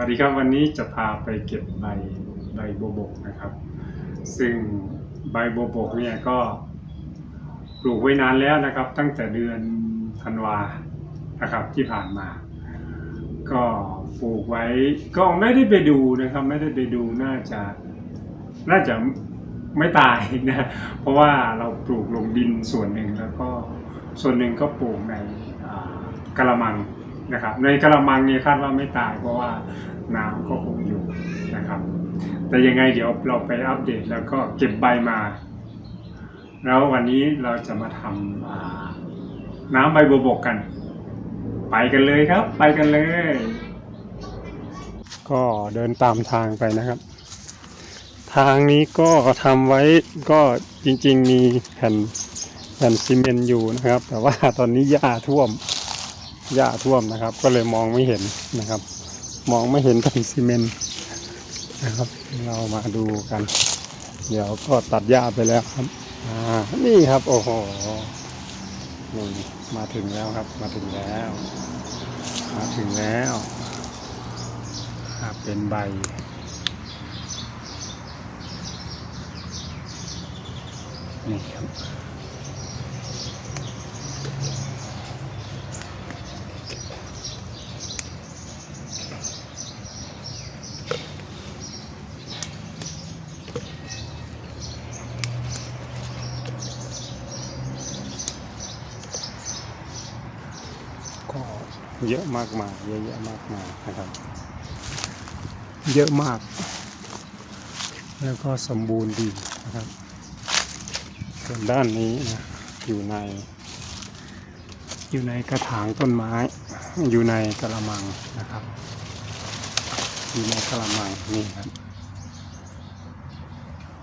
วัสดีครับวันนี้จะพาไปเก็บใบใบโบบกนะครับ ซึ่งใบโบบกเนี่ยก็ปลูกไว้นานแล้วนะครับ ตั้งแต่เดือนธันวานะครับที่ผ่านมา ก็ปลูกไว้ก็ไม่ได้ไปดูนะครับ ไม่ได้ไปดูน่าจะน่าจะไม่ตายนะเพราะว่าเราปลูกลงดินส่วนหนึ่งแล้วก็ส่วนหนึ่งก็ปลูกในกระมัง นะครับ ในกระมังนี่คาดว่าไม่ตายเพราะว่าน้ำก็คงอยู่นะครับ แต่ยังไงเดี๋ยวเราไปอัปเดตแล้วก็เก็บใบมา แล้ววันนี้เราจะมาทำน้ำใบบัวบกกัน ไปกันเลยครับ ไปกันเลย ก็เดินตามทางไปนะครับ ทางนี้ก็ทำไว้ก็จริงๆมีแผ่นแผ่นซีเมนต์อยู่นะครับ แต่ว่าตอนนี้หญ้าท่วม หญ้าท่วมนะครับ ก็เลยมองไม่เห็นนะครับ มองไม่เห็นแผ่นซีเมนต์นะครับ เรามาดูกัน เดี๋ยวก็ตัดหญ้าไปแล้วครับอ่านี่ครับ โอ้โหนี่มาถึงแล้วครับ มาถึงแล้ว มาถึงแล้วเป็นใบนี่ครับ ก็ เยอะมากมายเยอะแยะมากมายนะครับ เยอะมาก แล้วก็สมบูรณ์ดีนะครับส่วนด้านนี้นะอยู่ใน อยู่ในกระถางต้นไม้ อยู่ในกระมังนะครับ อยู่ในกระมังนี่ครับ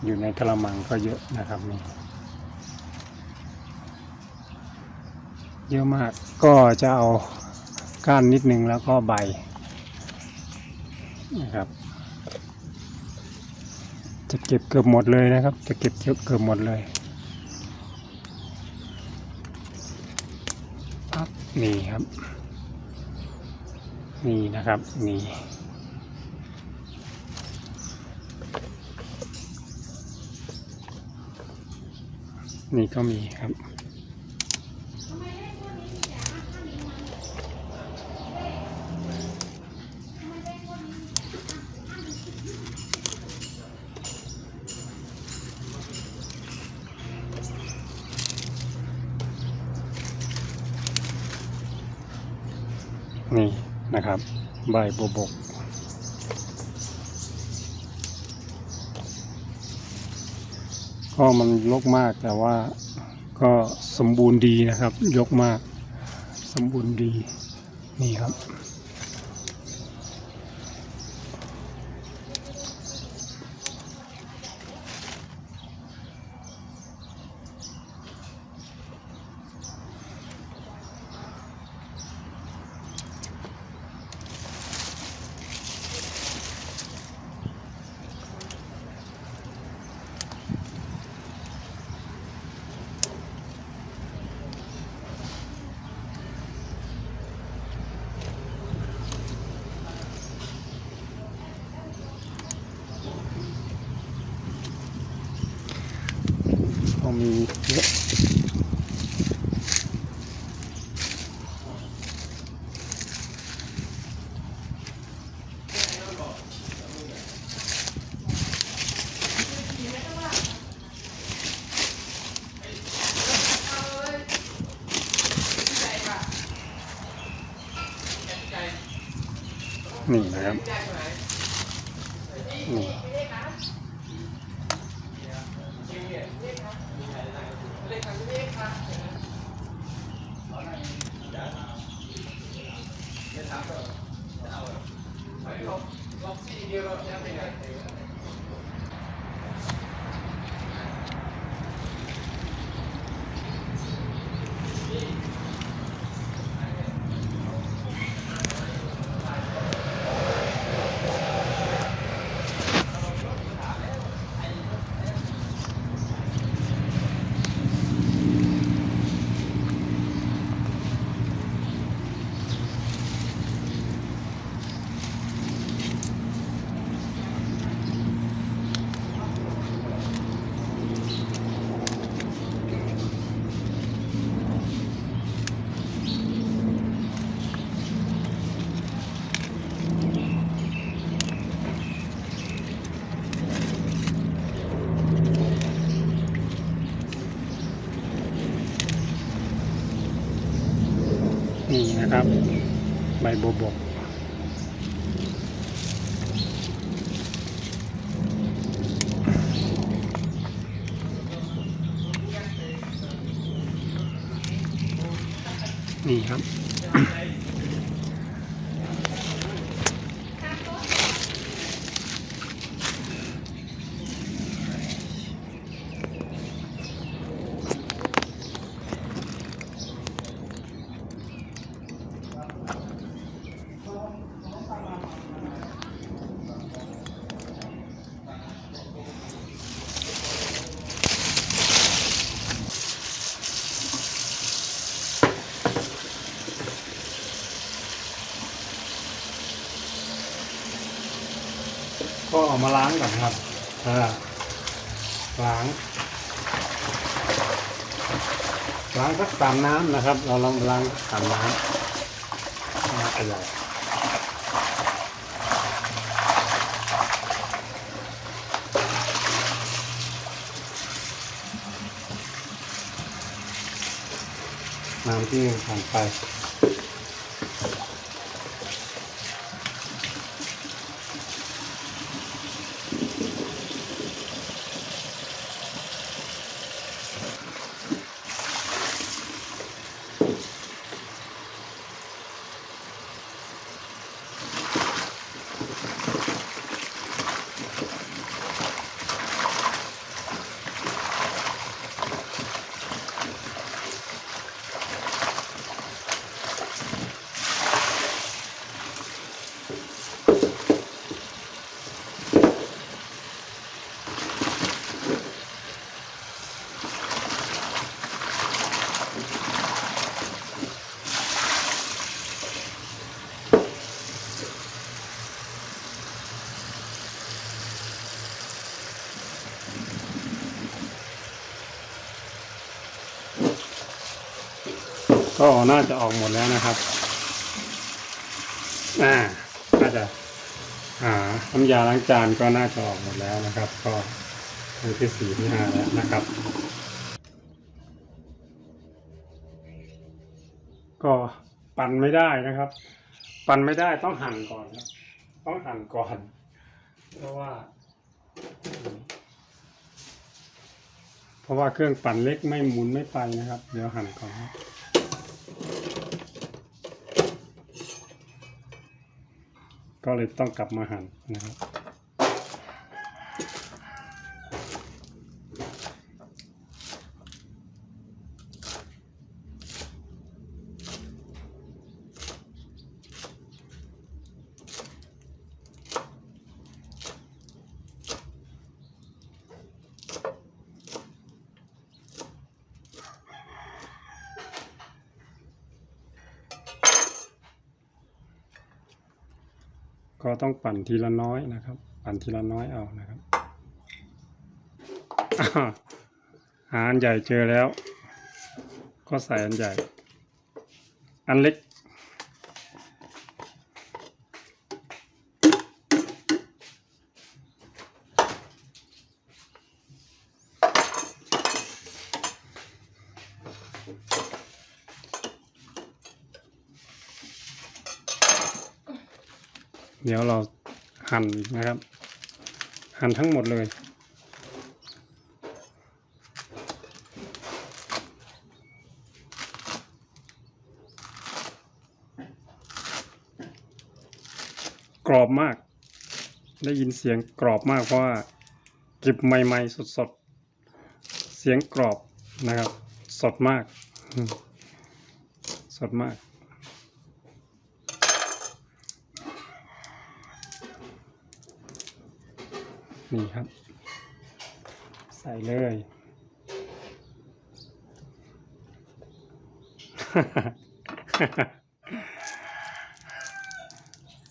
อยู่ในกระมังก็เยอะนะครับนี่เยอะมากก็จะเอา ก้านนิดนึงแล้วก็ใบนะครับ จะเก็บเกือบหมดเลยนะครับ จะเก็บเกือบหมดเลยปั๊บนี่ครับ นี่นะครับนี่นี่ก็มีครับ นะครับ ใบบัวบก ก็มันลกมากแต่ว่าก็สมบูรณ์ดีนะครับ ยกมาก สมบูรณ์ดีนี่ครับ ก็มีเยอะนี่นะครับนี่ น นะครับ ใบบัวบกนี่ครับ เอามาล้างก่อนครับอ่าล้าง ล้างสักสามน้ำนะครับ เราลองล้างสามน้ำน้ำขยายน้ำที่ผ่านไป ก็น่าจะออกหมดแล้วนะครับ อ่า น่าจะ อ่าน้ำยาล้างจานก็น่าจะออกหมดแล้วนะครับ ก็ครั้งที่สี่ที่ห้าแล้วนะครับ ก็ปั่นไม่ได้นะครับ ปั่นไม่ได้ต้องหั่นก่อนครับต้องหั่นก่อน เพราะว่า เพราะว่าเครื่องปั่นเล็กไม่หมุนไม่ไปนะครับ เดี๋ยวหั่นก่อนครับ ก็เลยต้องกลับมาหั่นนะครับ ต้องปั่นทีละน้อยนะครับ ปั่นทีละน้อยเอานะครับหาอันใหญ่เจอแล้ว ก็ใส่อันใหญ่ อันเล็ก เดี๋ยวเราหั่นนะครับ หั่นทั้งหมดเลย กรอบมาก ได้ยินเสียงกรอบมากเพราะว่าเก็บใหม่ๆสดๆ เสียงกรอบนะครับ สดมาก สดมาก นี่ครับ ใส่เลย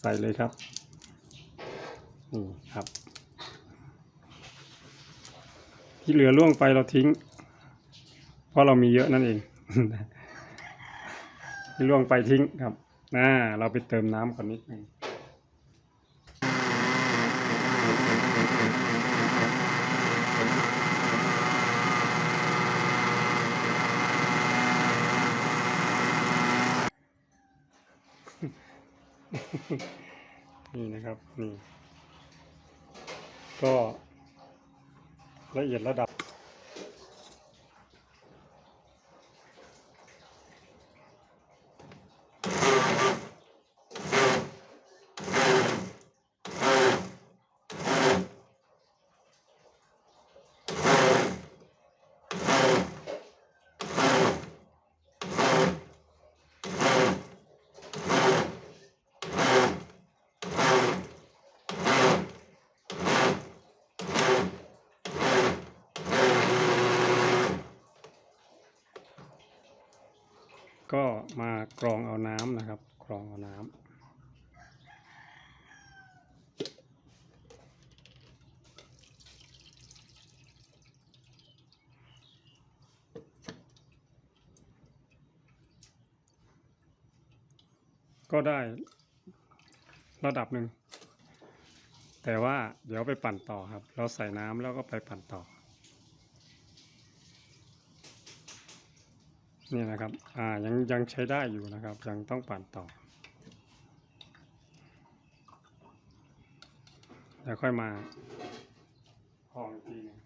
ใส่เลยครับ นี่ครับ ที่เหลือล่วงไปเราทิ้ง เพราะเรามีเยอะนั่นเองที่ล่วงไปทิ้งครับน่าเราไปเติมน้ำก่อนนิดนึง นี่นะครับนี่ก็ละเอียดระดับ ก็มากรองเอาน้ำนะครับ กรองเอาน้ำก็ได้ระดับหนึ่ง แต่ว่าเดี๋ยวไปปั่นต่อครับ เราใส่น้ำแล้วก็ไปปั่นต่อ นี่นะครับ อ่า ยังยังใช้ได้อยู่นะครับ ยังต้องปั่นต่อ แล้วค่อยมาพองอีกทีนึง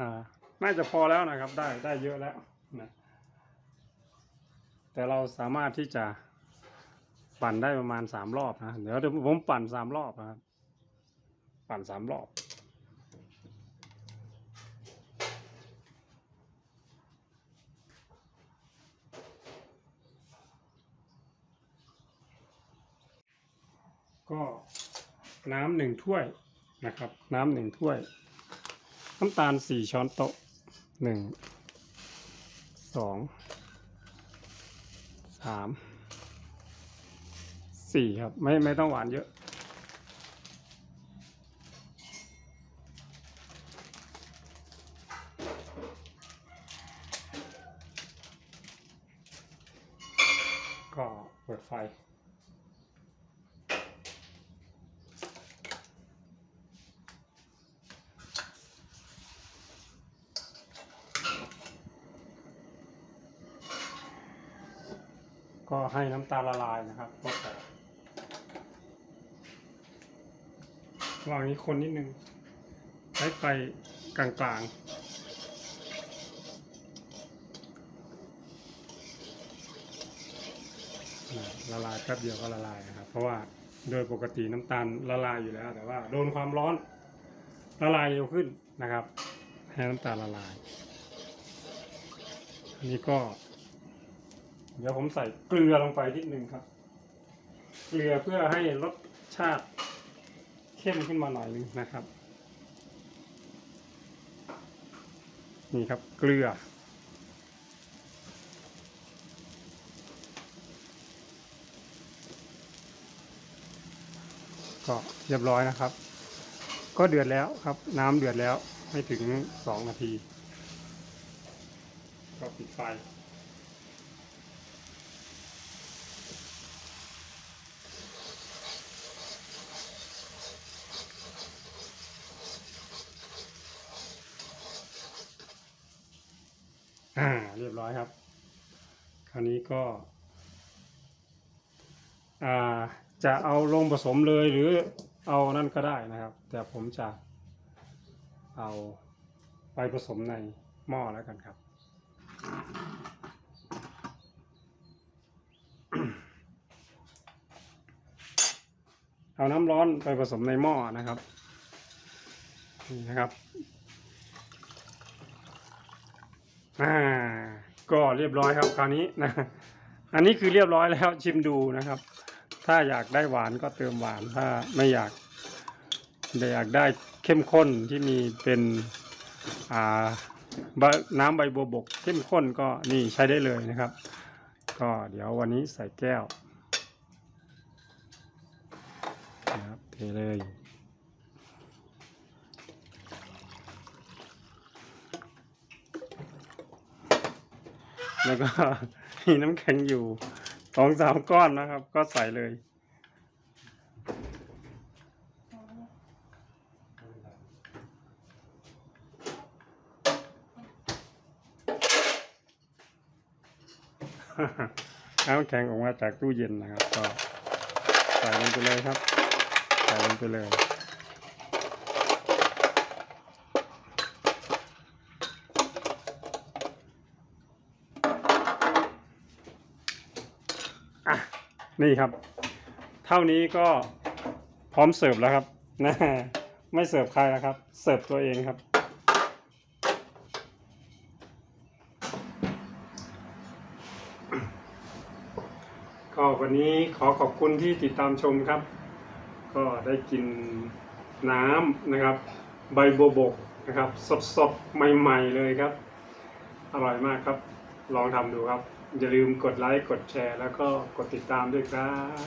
อ่าน่าจะพอแล้วนะครับได้ได้เยอะแล้วนะแต่เราสามารถที่จะปั่นได้ประมาณสามรอบนะเดี๋ยวเดี๋ยวผมปั่นสามรอบนะครับปั่นสามรอบก็น้ำหนึ่งถ้วยนะครับ น้ำหนึ่งถ้วย น้ำตาลสี่ช้อนโต๊ะหนึ่งสองสามสี่ครับไม่ไม่ต้องหวานเยอะ ก็เปิดไฟ ก็ให้น้ำตาลละลายนะครับก็แต่ระหว่างนี้คนนิดนึงใช้ไฟกลางๆนะละลายแป๊บเดียวก็ละลายนะครับ เพราะว่าโดยปกติน้ำตาลละลายอยู่แล้ว แต่ว่าโดนความร้อนละลายเร็วขึ้นนะครับ ให้น้ำตาลละลาย อันนี้ก็ เดี๋ยวผมใส่เกลือลงไปนิดนึงครับ เกลือเพื่อให้รสชาติเข้มขึ้นมาหน่อยนึงนะครับ นี่ครับเกลือ ก็เรียบร้อยนะครับ ก็เดือดแล้วครับ น้ำเดือดแล้วไม่ถึงสองนาที ก็ปิดไฟ อ่า เบร้อยครับ คราวนี้ก็จะเอาลงผสมเลยหรือเอานั่นก็ได้นะครับ แต่ผมจะเอาไปผสมในหม้อแล้วกันครับ เอาน้ำร้อนไปผสมในหม้อนะครับนี่นะครับอ่า ก็เรียบร้อยครับคราวนี้นะอันนี้คือเรียบร้อยแล้วชิมดูนะครับ ถ้าอยากได้หวานก็เติมหวานถ้าไม่อยากอยากได้เข้มข้นที่มีเป็นอ่าน้ำใบบัวบกเข้มข้นก็นี่ใช้ได้เลยนะครับ ก็เดี๋ยววันนี้ใส่แก้วนะครับเทเลย แล้วก็มีน้ำแข็งอยู่สองสามก้อนนะครับ ก็ใส่เลย น้ำแข็งออกมาจากตู้เย็นนะครับ ก็ใส่ลงไปเลยครับ ใส่ลงไปเลย อะ นี่ครับ เท่านี้ก็พร้อมเสิร์ฟแล้วครับนะไม่เสิร์ฟใครแล้วครับ เสิร์ฟตัวเองครับ ก็วันนี้ขอขอบคุณที่ติดตามชมครับ ก็ได้กินน้ำนะครับ ใบบัวบกนะครับ สดๆ ใหม่ ๆ เลยครับ อร่อยมากครับ ลองทำดูครับ อย่าลืมกดไลค์ กดแชร์ แล้วก็กดติดตามด้วยครับ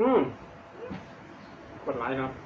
อืมกดไลค์ครับ